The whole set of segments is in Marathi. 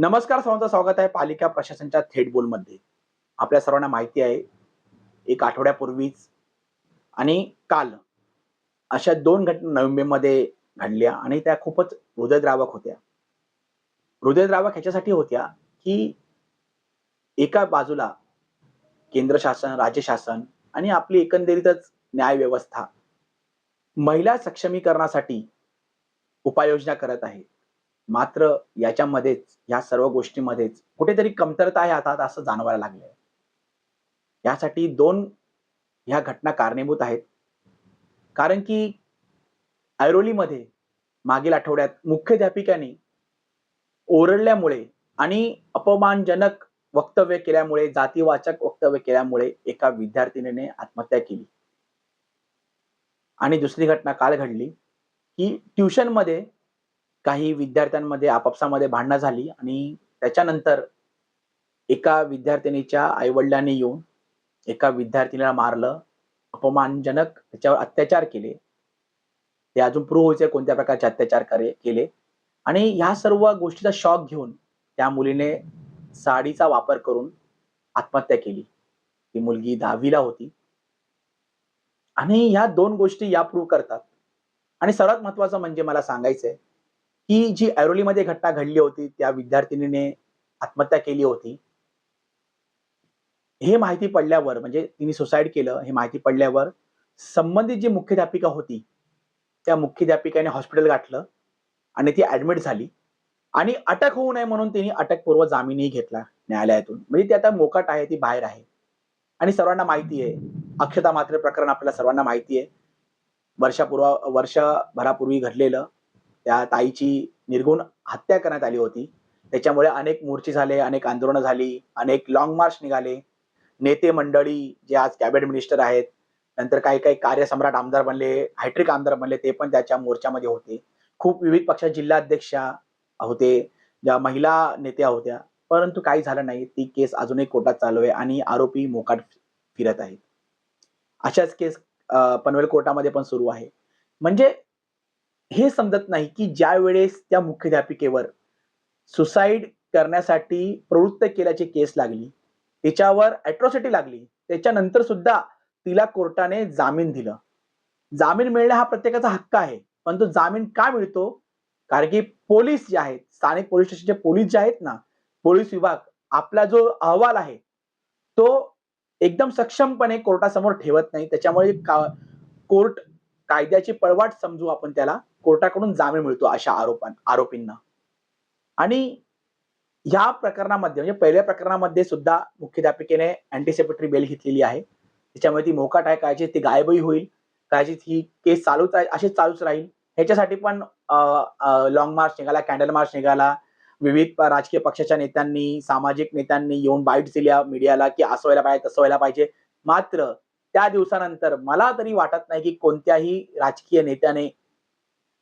नमस्कार सर्वांचं स्वागत आहे पालिका प्रशासनच्या थेट बोलमध्ये. आपल्या सर्वांना माहिती आहे एक आठवड्यापूर्वीच आणि काल अशा दोन घटना नोव्हेंबरमध्ये घडल्या आणि त्या खूपच हृदयद्रावक होत्या. हृदयद्रावक ह्याच्यासाठी होत्या की एका बाजूला केंद्र शासन राज्य शासन आणि आपली एकंदरीतच न्याय व्यवस्था महिला सक्षमीकरणासाठी उपाययोजना करत आहे. मात्र याच्यामध्येच या सर्व गोष्टीमध्येच कुठेतरी कमतरता आहे आता असं जाणवायला लागलंय. यासाठी दोन ह्या घटना कारणीभूत आहेत. कारण की ऐरोलीमध्ये मागील आठवड्यात मुख्याध्यापिकाने ओरडल्यामुळे आणि अपमानजनक वक्तव्य केल्यामुळे जातीवाचक वक्तव्य केल्यामुळे एका विद्यार्थिनीने आत्महत्या केली. आणि दुसरी घटना काल घडली की ट्युशनमध्ये काही विद्यार्थ्यांमध्ये आपापसामध्ये भांडणं झाली आणि त्याच्यानंतर एका विद्यार्थिनीच्या आईवडिलांनी येऊन एका विद्यार्थिनीला मारलं अपमानजनक त्याच्यावर अत्याचार केले. ते अजून प्रूव्ह व्हायचे कोणत्या प्रकारचे अत्याचार करे केले. आणि ह्या सर्व गोष्टीचा शॉक घेऊन त्या मुलीने साडीचा वापर करून आत्महत्या केली. ती मुलगी दहावीला होती. आणि ह्या दोन गोष्टी या प्रूव्ह करतात. आणि सर्वात महत्वाचं म्हणजे मला सांगायचंय ही जी ऐरोलीमध्ये घटना घडली होती त्या विद्यार्थिनीने आत्महत्या केली होती. हे माहिती पडल्यावर म्हणजे तिने सुसाईड केलं हे माहिती पडल्यावर संबंधित जी मुख्याध्यापिका होती त्या मुख्याध्यापिकाने हॉस्पिटल गाठलं आणि ती ऍडमिट झाली. आणि अटक होऊ नये म्हणून तिने अटकपूर्व जामीनही घेतला न्यायालयातून. म्हणजे ती आता मोकाट आहे ती बाहेर आहे. आणि सर्वांना माहिती आहे अक्षता मात्रे प्रकरण आपल्याला सर्वांना माहिती आहे. वर्षापूर्व वर्षभरापूर्वी घडलेलं त्या ताईची निर्गुण हत्या करण्यात आली होती. त्याच्यामुळे अनेक मोर्चे झाले अनेक आंदोलनं झाली अनेक लॉंग मार्च निघाले. नेते मंडळी जे आज कॅबिनेट मिनिस्टर आहेत नंतर काही काही कार्यसम्राट आमदार बनले हायट्रिक आमदार बनले ते पण त्याच्या मोर्चामध्ये होते. खूप विविध पक्षात जिल्हाध्यक्षा होते ज्या महिला नेत्या होत्या. परंतु काही झालं नाही. ती केस अजूनही कोर्टात चालू आहे आणि आरोपी मोकाट फिरत आहेत. अशाच केस पनवेल कोर्टामध्ये पण सुरू आहे. म्हणजे हे समजत नाही की ज्या वेळेस त्या मुख्याध्यापिकेवर सुसाईड करण्यासाठी प्रवृत्त केल्याची केस लागली तिच्यावर अॅट्रॉसिटी लागली त्याच्यानंतर सुद्धा तिला कोर्टाने जामीन दिलं. जामीन मिळणं हा प्रत्येकाचा हक्क आहे पण तो जामीन का मिळतो? कारण की पोलीस जे आहेत स्थानिक पोलीस स्टेशनचे पोलीस जे आहेत ना पोलीस विभाग आपला जो अहवाल आहे तो एकदम सक्षमपणे कोर्टासमोर ठेवत नाही. त्याच्यामुळे का कोर्ट कायद्याची पळवाट समजू आपण त्याला. कोर्टाकडून जामीन मिळतो अशा आरोपां आरोपींना. आणि ह्या प्रकरणामध्ये म्हणजे पहिल्या प्रकरणामध्ये सुद्धा मुख्याध्यापिकेने अँटीसेपेटरी बेल घेतलेली आहे. त्याच्यामुळे ती मोकाट आहे कायचित ती गायबही होईल कायचित ही केस चालूच आहे अशीच चालूच राहील. ह्याच्यासाठी पण लॉंग मार्च निघाला कॅन्डल मार्च निघाला. विविध राजकीय पक्षाच्या नेत्यांनी सामाजिक नेत्यांनी येऊन बाईट दिल्या मीडियाला की असं व्हायला पाहिजे तसं व्हायला पाहिजे. मात्र त्या दिवसानंतर मला तरी वाटत नाही की कोणत्याही राजकीय नेत्याने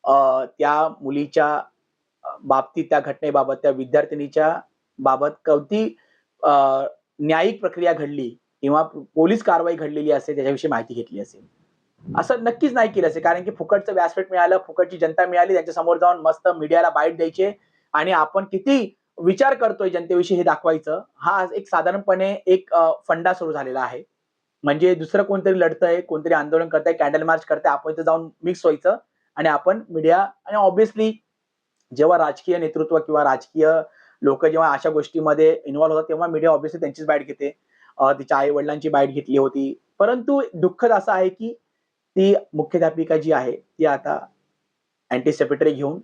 त्या मुलीच्या बाबतीत त्या घटनेबाबत त्या विद्यार्थिनीच्या बाबत कोणती न्यायिक प्रक्रिया घडली किंवा पोलीस कारवाई घडलेली असेल त्याच्याविषयी माहिती घेतली असेल? असं नक्कीच नाही केलं असेल कारण की फुकटचं व्यासपीठ मिळालं फुकटची जनता मिळाली त्यांच्यासमोर जाऊन मस्त मीडियाला बाईट द्यायचे आणि आपण किती विचार करतोय जनतेविषयी हे दाखवायचं हा एक साधारणपणे एक फंडा सुरू झालेला आहे. म्हणजे दुसरं कोणतरी लढतंय कोणतरी आंदोलन करतंय कॅन्डल मार्च करतंय आपण इथं जाऊन मिक्स व्हायचं. आणि आपण मीडिया आणि ऑब्विसली जेव्हा राजकीय नेतृत्व किंवा राजकीय लोक जेव्हा अशा गोष्टीमध्ये इन्व्हॉल्व्ह होतात तेव्हा मीडिया ऑब्विसली त्यांचीच बॅट घेते. तिच्या आई वडिलांची बाईट घेतली होती. परंतु दुःखद असं आहे की ती मुख्याध्यापिका जी आहे ती आता अँटीसेपेटरी घेऊन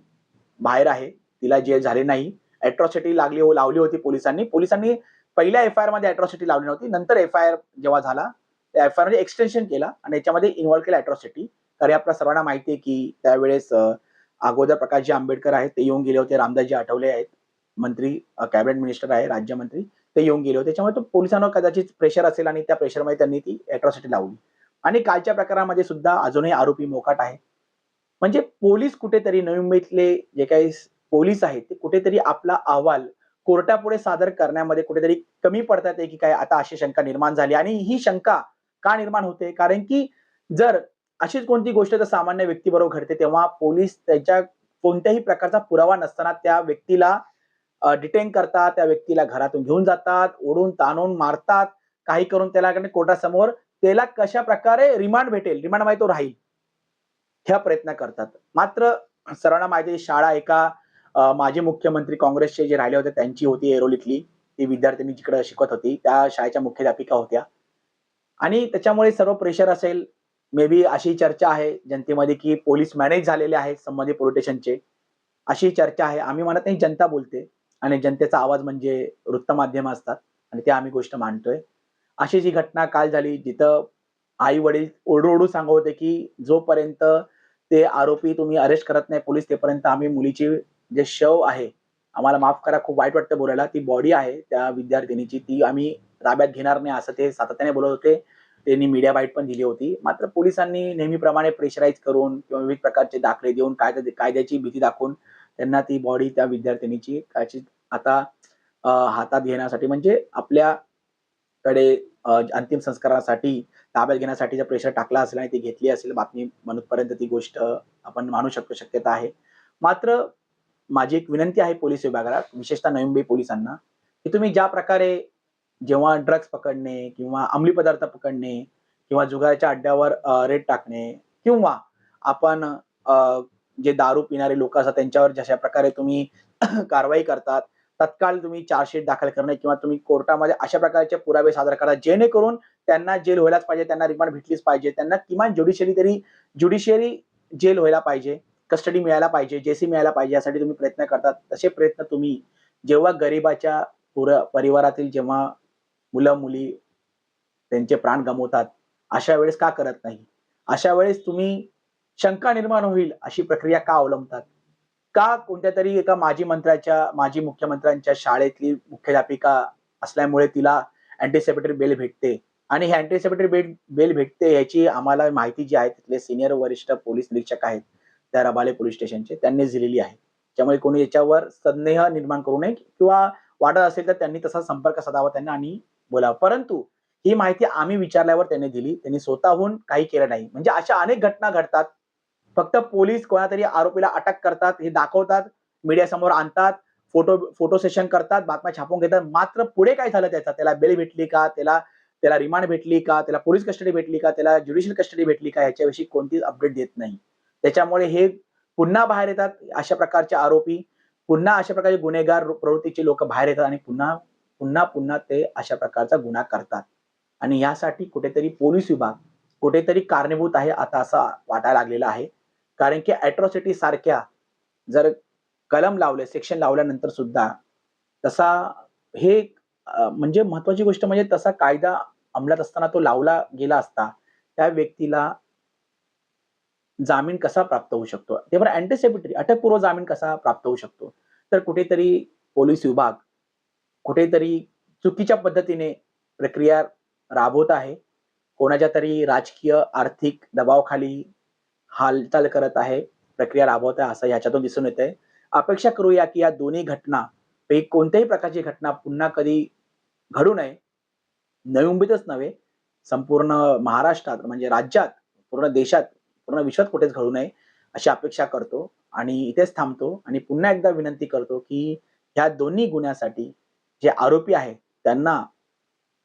बाहेर आहे. तिला जेल झाले नाही. अॅट्रॉसिटी लागली हो, लावली होती पोलिसांनी. पोलिसांनी पहिल्या एफ आय आरमध्ये अॅट्रॉसिटी लावली नव्हती. नंतर एफ आय आर जेव्हा झाला त्या एफ आय आरमध्ये एक्सटेन्शन केला आणि याच्यामध्ये इन्व्हॉल्व्ह केला अॅट्रॉसिटी कारण हे आपल्या सर्वांना माहिती आहे की त्यावेळेस अगोदर प्रकाशजी आंबेडकर आहेत ते येऊन गेले होते रामदासजी आठवले आहेत मंत्री कॅबिनेट मिनिस्टर आहे राज्यमंत्री ते येऊन गेले होते. त्याच्यामुळे तो पोलिसांवर कदाचित प्रेशर असेल आणि त्या प्रेशरमध्ये त्यांनी ती अॅट्रॉसिटी लावली. आणि कालच्या प्रकारामध्ये सुद्धा अजूनही आरोपी मोकाट आहे. म्हणजे पोलीस कुठेतरी नवी मुंबईतले जे काही पोलीस आहेत ते कुठेतरी आपला अहवाल कोर्टापुढे सादर करण्यामध्ये कुठेतरी कमी पडतात आहे की काय आता अशी शंका निर्माण झाली. आणि ही शंका का निर्माण होते? कारण की जर अशीच कोणती गोष्ट जर सामान्य व्यक्तीबरोबर घडते तेव्हा पोलीस त्याच्या कोणत्याही प्रकारचा पुरावा नसताना त्या व्यक्तीला डिटेन करतात त्या व्यक्तीला घरातून घेऊन जातात ओढून ताणून मारतात काही करून त्याला कोर्टासमोर त्याला कशा प्रकारे रिमांड भेटेल रिमांड माहिती तो राहील ह्या प्रयत्न करतात. मात्र सर्वांना माहिती शाळा एका माजी मुख्यमंत्री काँग्रेसचे जे राहिले होते त्यांची होती एरोलीतली ती विद्यार्थ्यांनी जिकडे शिकत होती त्या शाळेच्या मुख्याध्यापिका होत्या. आणि त्याच्यामुळे सर्व प्रेशर असेल मे बी अशी चर्चा आहे जनतेमध्ये की पोलीस मॅनेज झालेले आहेत संबंधित पोलीस अशी चर्चा आहे. आम्ही म्हणत नाही जनता बोलते आणि जनतेचा आवाज म्हणजे वृत्तमाध्यम असतात आणि ते आम्ही गोष्ट मांडतोय. अशी जी घटना काल झाली जिथं आई वडील ओरडू सांगत होते की जोपर्यंत ते आरोपी तुम्ही अरेस्ट करत नाही पोलीस तेपर्यंत आम्ही मुलीची जे शव आहे आम्हाला माफ करा खूप वाईट वाटतं बोलायला. ती बॉडी आहे त्या विद्यार्थिनीची. ती आम्ही ताब्यात घेणार नाही असं ते सातत्याने बोलत होते. त्यांनी मीडिया बाईट पण दिली होती. मात्र पोलिसांनी नेहमीप्रमाणे प्रेशराईज करून किंवा विविध प्रकारचे दाखले देऊन कायदा कायद्याची भीती दाखवून त्यांना ती बॉडी त्या विद्यार्थिनीची काची आता हातात घेण्यासाठी म्हणजे आपल्याकडे अंतिम संस्कारासाठी ताब्यात घेण्यासाठीचा प्रेशर टाकला असेल आणि ती घेतली असेल बातमी म्हणूनपर्यंत ती गोष्ट आपण मानू शकतो शक्यता आहे. मात्र माझी एक विनंती आहे पोलीस विभागाला विशेषतः नवी मुंबई पोलिसांना की तुम्ही ज्या प्रकारे जेव्हा ड्रग्ज पकडणे किंवा अंमली पदार्थ पकडणे किंवा जुगाराच्या अड्ड्यावर रेट टाकणे किंवा आपण जे दारू पिणारे लोक असतात त्यांच्यावर जशा प्रकारे तुम्ही कारवाई करतात तत्काळ तुम्ही चार्जशीट दाखल करणे किंवा तुम्ही कोर्टामध्ये अशा प्रकारचे पुरावे सादर करा जेणेकरून त्यांना जेल व्हायलाच पाहिजे त्यांना रिमांड भेटलीच पाहिजे त्यांना किमान ज्युडिशियरी तरी ज्युडिशियरी जेल व्हायला पाहिजे कस्टडी मिळायला पाहिजे जेसी मिळायला पाहिजे यासाठी तुम्ही प्रयत्न करतात तसे प्रयत्न तुम्ही जेव्हा गरिबाच्या पुर परिवारातील जेव्हा मुलं मुली त्यांचे प्राण गमवतात अशा वेळेस का करत नाही? अशा वेळेस तुम्ही शंका निर्माण होईल अशी प्रक्रिया का अवलंबतात? का कोणत्या तरी एका माजी मंत्र्याच्या माजी मुख्यमंत्र्यांच्या शाळेतली मुख्याध्यापिका असल्यामुळे तिला अँटीसेपेटरी बेल भेटते? आणि हे अँटीसेपेटरी बेल बेल भेटते याची आम्हाला माहिती जी आहे तिथले सिनियर वरिष्ठ पोलीस निरीक्षक आहेत त्या रबाले पोलीस स्टेशनचे त्यांनी दिलेली आहे. त्यामुळे कोणी याच्यावर संदेह निर्माण करू नये किंवा वाटत असेल तर त्यांनी तसा संपर्क साधावा त्यांना आणि बोलावं. परंतु ही माहिती आम्ही विचारल्यावर त्यांनी दिली. त्यांनी स्वतःहून काही केलं नाही. म्हणजे अशा अनेक घटना घडतात. फक्त पोलीस कोणातरी आरोपीला अटक करतात हे दाखवतात मीडियासमोर आणतात फोटो फोटो सेशन करतात बातम्या छापून घेतात. मात्र पुढे काय झालं त्याचा? त्याला बेल भेटली का? त्याला त्याला रिमांड भेटली का? त्याला पोलीस कस्टडी भेटली का? त्याला ज्युडिशियल कस्टडी भेटली का? याच्याविषयी कोणतीच अपडेट देत नाही. त्याच्यामुळे हे पुन्हा बाहेर येतात अशा प्रकारचे आरोपी. पुन्हा अशा प्रकारचे गुन्हेगार प्रवृत्तीचे लोक बाहेर येतात आणि पुन्हा पुन्हा पुन्हा ते अशा प्रकारचा गुन्हा करतात. आणि यासाठी कुठेतरी पोलीस विभाग कुठेतरी कारणीभूत आहे आता असा वाटायला लागलेला आहे. कारण की अॅट्रॉसिटी सारख्या जर कलम लावले सेक्शन लावल्यानंतर सुद्धा तसा हे म्हणजे महत्वाची गोष्ट म्हणजे तसा कायदा अंमलात असताना तो लावला गेला असता त्या व्यक्तीला जामीन कसा प्राप्त होऊ शकतो? ते पण अँटीसेपिटरी अटकपूर्व जामीन कसा प्राप्त होऊ शकतो? तर कुठेतरी पोलीस विभाग कुठेतरी चुकीच्या पद्धतीने प्रक्रिया राबवत आहे. कोणाच्या तरी राजकीय आर्थिक दबावाखाली हालचाल करत आहे प्रक्रिया राबवत आहे असं ह्याच्यातून दिसून येत आहे अपेक्षा करूया की या दोन्ही घटना पैकी कोणत्याही प्रकारची घटना पुन्हा कधी घडू नये नवी मुंबईतच नव्हे संपूर्ण महाराष्ट्रात म्हणजे राज्यात पूर्ण देशात पूर्ण विश्वात कुठेच घडू नये अशी अपेक्षा करतो आणि इथेच थांबतो आणि पुन्हा एकदा विनंती करतो की ह्या दोन्ही गुन्ह्यासाठी जे आरोपी आहे त्यांना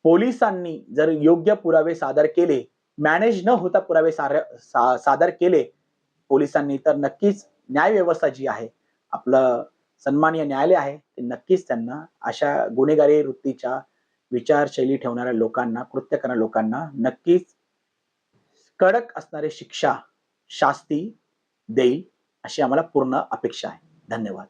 पोलिसांनी जर योग्य पुरावे सादर केले मॅनेज न होता पुरावे सार- सा- सादर केले पोलिसांनी तर नक्कीच न्याय व्यवस्था जी आहे आपलं सन्माननीय न्यायालय आहे ते नक्कीच त्यांना अशा गुन्हेगारी वृत्तीच्या विचारशैली ठेवणाऱ्या लोकांना कृत्य करणाऱ्या लोकांना नक्कीच कडक असणारी शिक्षा शास्ती देईल अशी आम्हाला पूर्ण अपेक्षा आहे. धन्यवाद.